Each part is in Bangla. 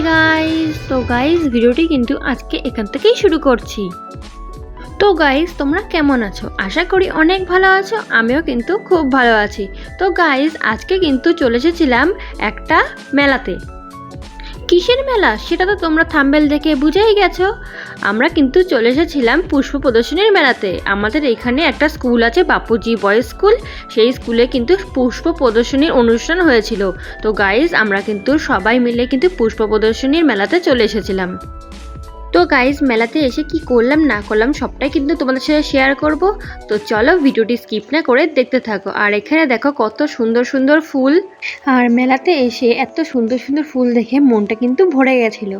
গাইস তো গাইস ভিডিওটি কিন্তু আজকে এখান থেকেই শুরু করছি। তো গাইস তোমরা কেমন আছো? আশা করি অনেক ভালো আছো, আমিও কিন্তু খুব ভালো আছি। তো গাইস আজকে কিন্তু চলে এসেছিলাম একটা মেলাতে। কিসের মেলা? সেটা তো তোমরা থাম্বেল দেখে বুঝেই গেছো। আমরা কিন্তু চলে এসেছিলাম পুষ্প প্রদর্শনীর মেলাতে। আমাদের এখানে একটা স্কুল আছে, বাপুজি বয়েজ স্কুল। সেই স্কুলে কিন্তু পুষ্প প্রদর্শনীর অনুষ্ঠান হয়েছিল। তো গাইজ আমরা কিন্তু সবাই মিলে কিন্তু পুষ্প প্রদর্শনীর মেলাতে চলে এসেছিলাম। তো গাইজ মেলাতে এসে কি করলাম, না করলাম, সবটাই কিন্তু তোমাদের সাথে শেয়ার করব। তো চলো ভিডিওটি স্কিপ না করে দেখতে থাকো। আর এখানে দেখো কত সুন্দর সুন্দর ফুল। আর মেলাতে এসে এত সুন্দর সুন্দর ফুল দেখে মনটা কিন্তু ভরে গেছিল।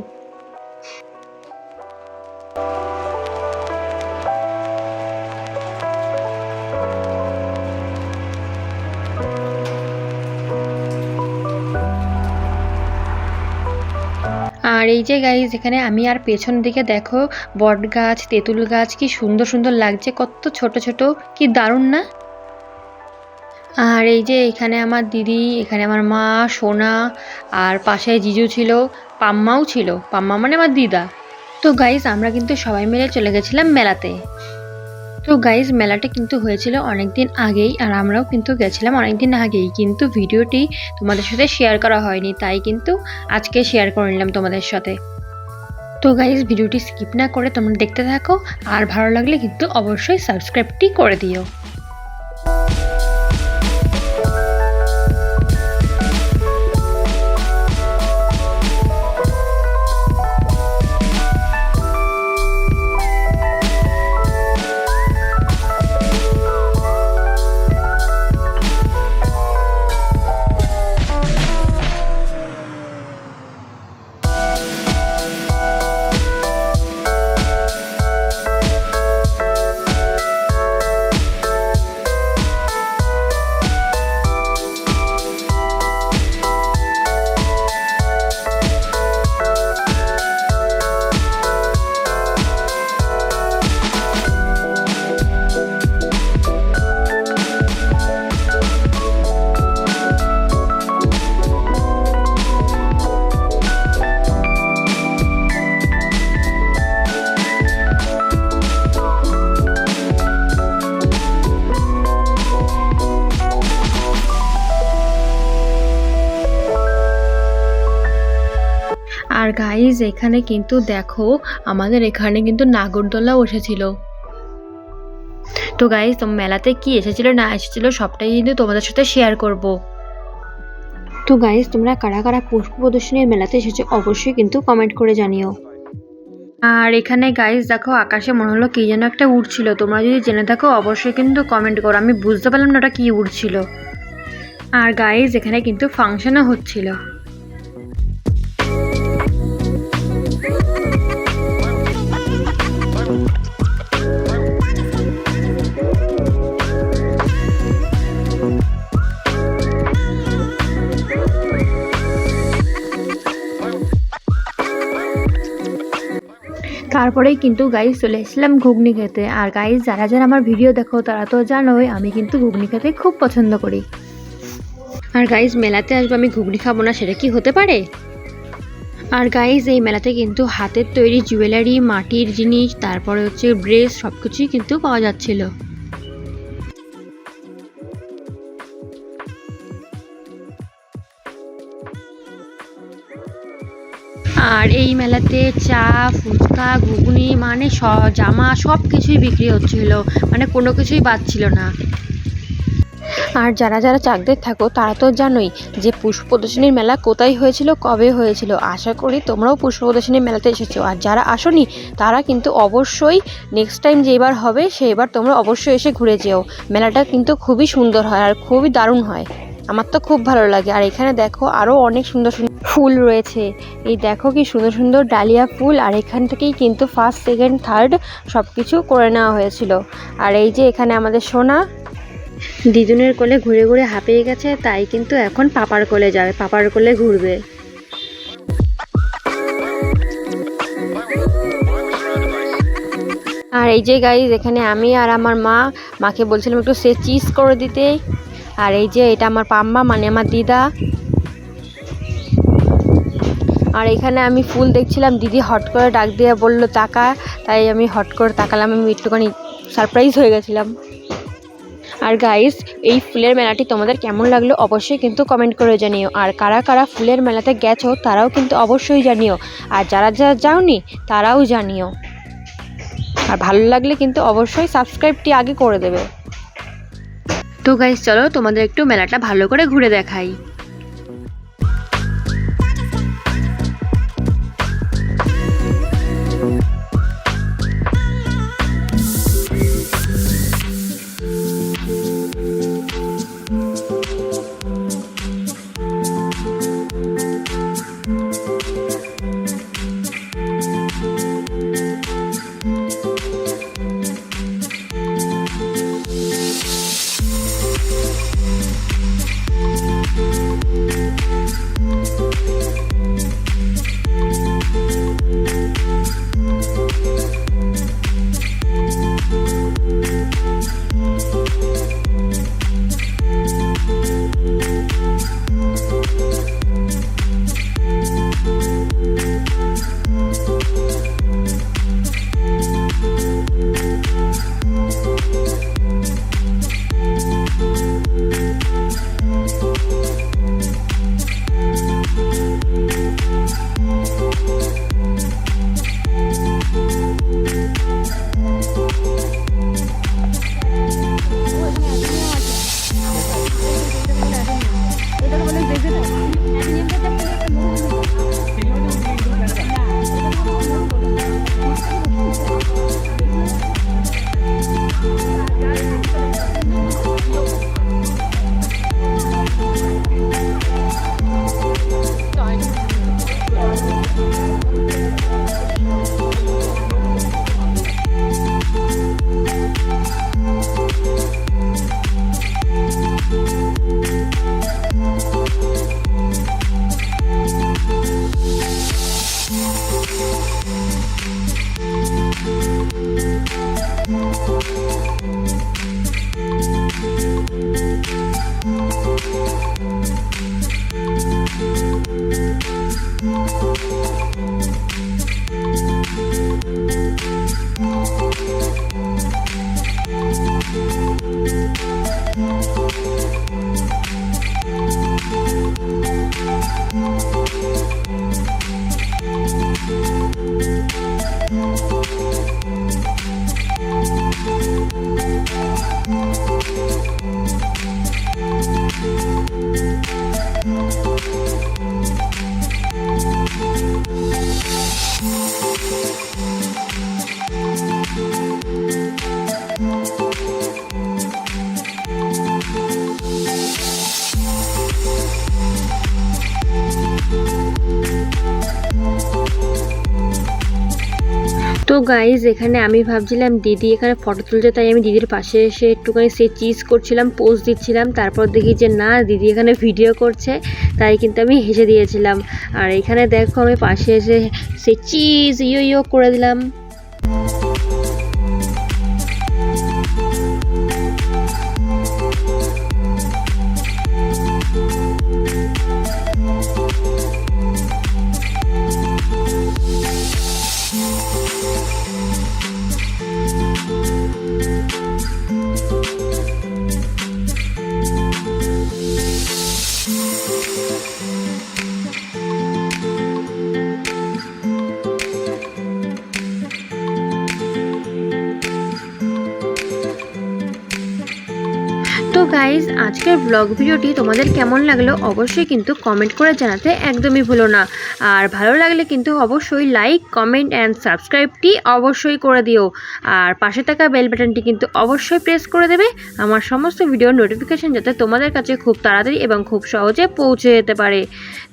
আর এই যে গাইজ এখানে আমি আর পেছন দিকে দেখো, বট গাছ, তেঁতুল গাছ, কি সুন্দর সুন্দর লাগছে, কত ছোট ছোট, কি দারুণ না? আর এই যে এখানে আমার দিদি, এখানে আমার মা, সোনা, আর পাশে জিজু ছিল, পাম্মাও ছিল, পাম্মা মানে আমার দিদা। তো গাইজ আমরা কিন্তু সবাই মিলে চলে গেছিলাম মেলাতে। তো গাইজ মেলাটা কিন্তু হয়েছিল অনেক দিন আগেই আর আমরাও কিন্তু গেছিলাম অনেক দিন আগেই। কিন্তু ভিডিওটি তোমাদের সাথে শেয়ার করা হয়নি, তাই কিন্তু আজকে শেয়ার করে নিলাম তোমাদের সাথে। তো গাইজ ভিডিওটি স্কিপ না করে তোমরা দেখতে থাকো আর ভালো লাগলে কিন্তু অবশ্যই সাবস্ক্রাইবটি করে দিও। গাইজ এখানে কিন্তু দেখো, আমাদের এখানে কিন্তু নাগরদোলা বসেছিল তো গাইজ তোমার মেলাতে কি এসেছিল, না এসেছিল, সবটাই কিন্তু তোমাদের সাথে শেয়ার করব। তো গাইজ তোমরা কারা কারা পুষ্প প্রদর্শনীর মেলাতে এসেছ, অবশ্যই কিন্তু কমেন্ট করে জানিও। আর এখানে গাইজ দেখো, আকাশে মনে হলো কি যেন একটা উড়ছিল তোমরা যদি জেনে থাকো, অবশ্যই কিন্তু কমেন্ট করো। আমি বুঝতে পারলাম না ওটা কি উড়ছিল আর গাইজ এখানে কিন্তু ফাংশনও হচ্ছিল। তারপরেই কিন্তু গাইজ চলে এসেছিলাম ঘুগনি খেতে। আর গাইজ যারা যারা আমার ভিডিও দেখো, তারা তো জানোই, আমি কিন্তু ঘুগনি খেতে খুব পছন্দ করি। আর গাইজ মেলাতে আসব আমি ঘুগনি খাব না, সেটা কি হতে পারে? আর গাইজ এই মেলাতে কিন্তু হাতের তৈরি জুয়েলারি মাটির জিনিস, তারপরে হচ্ছে ড্রেস সব কিছুই কিন্তু পাওয়া যাচ্ছিল। আর এই মেলাতে চা, ফুচকা, ঘুগনি মানে স, জামা সব কিছুই বিক্রি হচ্ছিল। মানে কোনো কিছুই বাদ ছিল না। আর যারা যারা চাকদের থাকো, তারা তো জানোই যে পুষ্প প্রদর্শনীর মেলা কোথায় হয়েছিল, কবে হয়েছিল। আশা করি তোমরাও পুষ্প প্রদর্শনীর মেলাতে এসেছ। আর যারা আসোনি, তারা কিন্তু অবশ্যই নেক্সট টাইম যেবার হবে সেইবার তোমরা অবশ্যই এসে ঘুরে যেও। মেলাটা কিন্তু খুবই সুন্দর হয় আর খুবই দারুণ হয়। আমার তো খুব ভালো লাগে। আর এখানে দেখো আরও অনেক সুন্দর সুন্দর ফুল রয়েছে। এই দেখো কি সুন্দর সুন্দর ডালিয়া ফুল, আর এখান থেকেই কিন্তু ফার্স্ট সেকেন্ড থার্ড সব কিছু করে নেওয়া হয়েছিল। আর এই যে এখানে আমাদের সোনা দিদুনের কোলে ঘুরে ঘুরে হাঁপিয়ে গেছে, তাই কিন্তু এখন পাপার কোলে যাবে পাপার কোলে ঘুরবে। আর এই যে গাইজ এখানে আমি আর আমার মা, মাকে বলছিলাম একটু সে চিজ করে দিতে। আর এই যে এটা আমার পাম্মা মানে আমার দিদা। আর এখানে আমি ফুল দেখছিলাম, দিদি হট করে ডাক দিয়ে বলল, তাকা। তাই আমি হট করে তাকালাম, আমি একটুখানি সারপ্রাইজ হয়ে গেছিলাম। আর গাইস এই ফুলের মেলাটি তোমাদের কেমন লাগল অবশ্যই কিন্তু কমেন্ট করে জানিও। আর কারা কারা ফুলের মেলাতে গেছো, তারাও কিন্তু অবশ্যই জানিও। আর যারা যারা যাওনি, তারাও জানিও। আর ভালো লাগলে কিন্তু অবশ্যই সাবস্ক্রাইবটি আগে করে দেবে। তো গাইস চলো তোমাদের একটু মেলাটা ভালো করে ঘুরে দেখাই। তো গাইজ এখানে আমি ভাবছিলাম দিদি এখানে ফটো তুলছে, তাই আমি দিদির পাশে এসে একটুখানি সে চিজ করছিলাম পোজ দিচ্ছিলাম, তারপর দেখি যে না, দিদি এখানে ভিডিও করছে, তাই কিন্তু আমি হেসে দিয়েছিলাম। আর এখানে দেখো আমি পাশে এসে সে চিজ ইয়ো ইয়ো করে দিলাম। আজকের ব্লগ ভিডিওটি তোমাদের কেমন লাগল অবশ্যই কিন্তু কমেন্ট করে জানাতে একদমই ভুলো না। আর ভালো লাগলে কিন্তু অবশ্যই লাইক কমেন্ট অ্যান্ড সাবস্ক্রাইবটি অবশ্যই করে দিও। আর পাশে থাকা বেল বাটনটি কিন্তু অবশ্যই প্রেস করে দেবে। আমার সমস্ত ভিডিওর নোটিফিকেশান যাতে তোমাদের কাছে খুব তাড়াতাড়ি এবং খুব সহজে পৌঁছে যেতে পারে।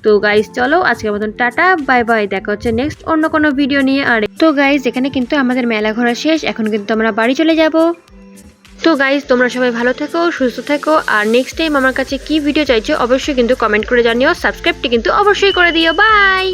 তো গাইজ চলো আজকের মতন টাটা বাই বাই দেখা হচ্ছে নেক্সট অন্য কোনো ভিডিও নিয়ে। আর তো গাইজ এখানে কিন্তু আমাদের মেলা ঘোরা শেষ। এখন কিন্তু আমরা বাড়ি চলে যাব। তো গাইজ তোমরা সবাই ভালো থেকো, সুস্থ থেকো, আর নেক্সট টাইম আমার কাছে কি ভিডিও চাইছো, অবশ্যই কিন্তু কমেন্ট করে জানিও সাবস্ক্রাইবটি কিন্তু অবশ্যই করে দিও বাই